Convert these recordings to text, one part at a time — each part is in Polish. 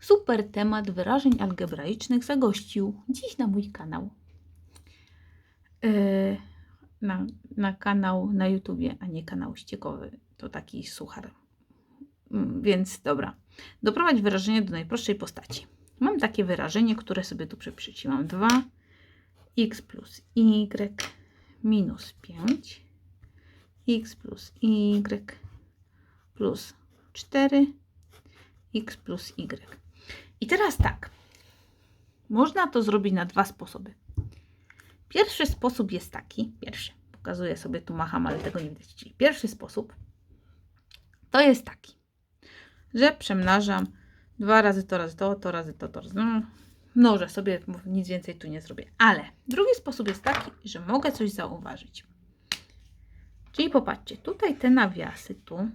super temat wyrażeń algebraicznych zagościł dziś na mój kanał. Yy, na, na kanał na YouTubie, a nie kanał ściekowy. To taki suchar. Mm, Więc dobra. Doprowadź wyrażenie do najprostszej postaci. Mam takie wyrażenie, które sobie tu przepiszę. Mam 2 x plus y minus 5 x plus y plus 4 x plus y. I teraz tak. Można to zrobić na dwa sposoby. Pierwszy sposób jest taki, pierwszy, pokazuję sobie tu macham, ale tego nie widać. Czyli pierwszy sposób to jest taki, że przemnażam dwa razy to, razy to, to razy to, to razy no, mnożę sobie, nic więcej tu nie zrobię. Ale drugi sposób jest taki, że mogę coś zauważyć. Czyli popatrzcie, tutaj te nawiasy, tu,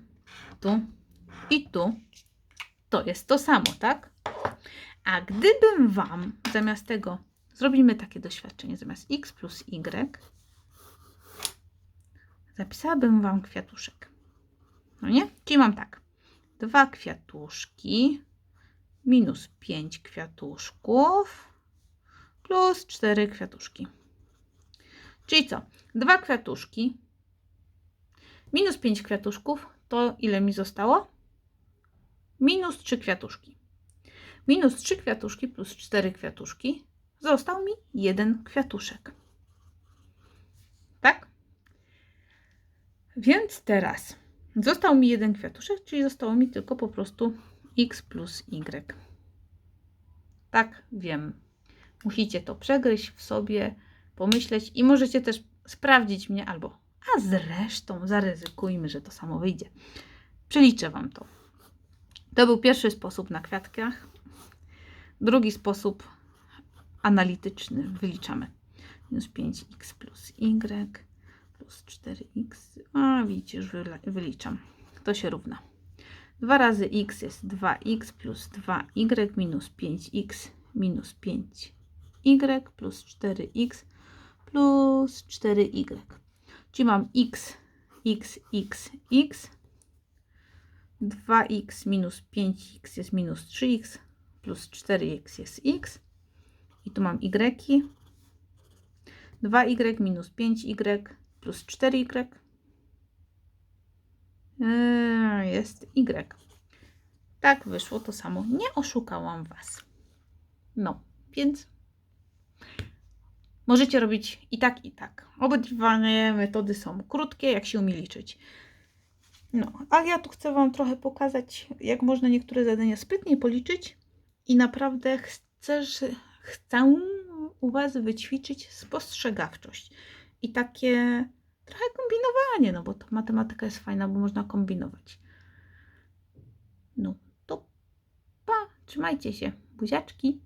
tu i tu, to jest to samo, tak? A gdybym Wam zamiast tego, zrobimy takie doświadczenie, zamiast x plus y, zapisałabym Wam kwiatuszek. No nie? Czyli mam tak, dwa kwiatuszki minus 5 kwiatuszków plus 4 kwiatuszki. Czyli co? Dwa kwiatuszki minus 5 kwiatuszków to ile mi zostało? Minus 3 kwiatuszki. Minus 3 kwiatuszki plus 4 kwiatuszki. Został mi jeden kwiatuszek. Tak? Więc teraz został mi jeden kwiatuszek, czyli zostało mi tylko po prostu x plus y. Tak, wiem. Musicie to przegryźć w sobie, pomyśleć i możecie też sprawdzić mnie albo, a zresztą zaryzykujmy, że to samo wyjdzie. Przeliczę Wam to. To był pierwszy sposób na kwiatkach. Drugi sposób analityczny. Wyliczamy. Minus 5x plus y plus 4x. A widzicie, już wyliczam. To się równa. 2 razy x jest 2x plus 2y minus 5x minus 5y plus 4x plus 4y. Czyli mam x, x, x, x 2x minus 5x jest minus 3x plus 4x jest x. I tu mam y. 2y minus 5y plus 4y Yy, jest y. Tak wyszło to samo. Nie oszukałam Was. No, więc możecie robić i tak, i tak. Obydwa metody są krótkie, jak się umie liczyć. No, a ja tu chcę Wam trochę pokazać, jak można niektóre zadania sprytnie policzyć i naprawdę chcę, że- chcę u Was wyćwiczyć spostrzegawczość i takie trochę kombinowanie, no bo to matematyka jest fajna, bo można kombinować. No, to pa, trzymajcie się, buziaczki.